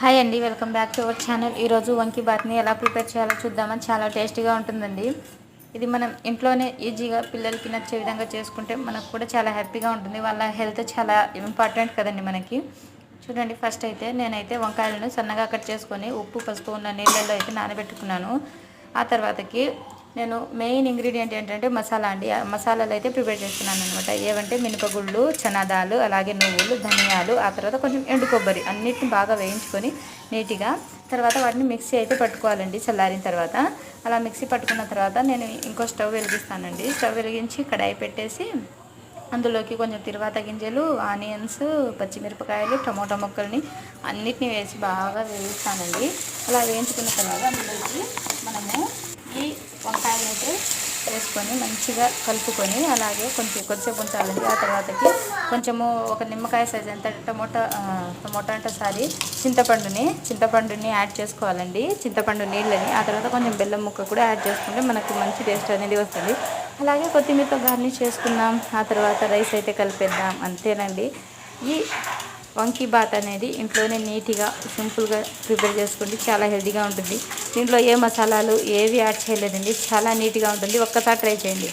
Hi అండి welcome back to our channel. ఈరోజు వంకి బాత్ని ఎలా ప్రిపేర్ చేయాలో చూద్దామని చాలా టేస్టీగా ఉంటుందండి. ఇది మనం ఇంట్లోనే ఈజీగా పిల్లలకి నచ్చే విధంగా చేసుకుంటే మనకు కూడా చాలా హ్యాపీగా ఉంటుంది. వాళ్ళ హెల్త్ చాలా ఇంపార్టెంట్ కదండి మనకి. చూడండి ఫస్ట్ అయితే నేనైతే వంకాయలను సన్నగా కట్ చేసుకొని ఉప్పు పసుపు ఉన్న నీళ్ళల్లో అయితే నానబెట్టుకున్నాను. ఆ తర్వాతకి నేను మెయిన్ ఇంగ్రీడియంట్ ఏంటంటే మసాలా అండి. ఆ మసాలాలు అయితే ప్రిపేర్ చేస్తున్నాను అనమాట ఏవంటే మినపగుళ్ళు చనాదాలు అలాగే నువ్వులు ధనియాలు ఆ తర్వాత కొంచెం ఎండు కొబ్బరి అన్నిటిని బాగా వేయించుకొని నీట్గా తర్వాత వాటిని మిక్సీ అయితే పట్టుకోవాలండి చల్లారిన తర్వాత. అలా మిక్సీ పట్టుకున్న తర్వాత నేను ఇంకో స్టవ్ వెలిగిస్తానండి. స్టవ్ వెలిగించి కడాయి పెట్టేసి అందులోకి కొంచెం తిరువాత గింజలు ఆనియన్స్ పచ్చిమిరపకాయలు టమోటా ముక్కల్ని అన్నిటిని వేసి బాగా వేయిస్తానండి. అలా వేయించుకున్న తర్వాత అందులోకి మనము వేసుకొని మంచిగా కలుపుకొని అలాగే కొంచెం కొద్దిసేపు ఉంచాలండి. ఆ తర్వాతకి కొంచెము ఒక నిమ్మకాయ సైజ్ ఎంత టమోటా టమోటా అంటే సారీ చింతపండుని చింతపండుని యాడ్ చేసుకోవాలండి. చింతపండు నీళ్ళని. ఆ తర్వాత కొంచెం బెల్లం ముక్క కూడా యాడ్ చేసుకుంటే మనకు మంచి టేస్ట్ అనేది వస్తుంది. అలాగే కొత్తిమీరతో గార్నిష్ చేసుకుందాం. ఆ తర్వాత రైస్ అయితే కలిపేద్దాం. అంతేనండి. ఈ వంకీ బాత్ అనేది ఇంట్లోనే నీట్గా సింపుల్గా ప్రిపేర్ చేసుకుంటే చాలా హెల్తీగా ఉంటుంది. దీంట్లో ఏ మసాలాలు ఏవి యాడ్ చేయలేదండి చాలా నీట్గా ఉంటుంది. ఒక్కసారి ట్రై చేయండి.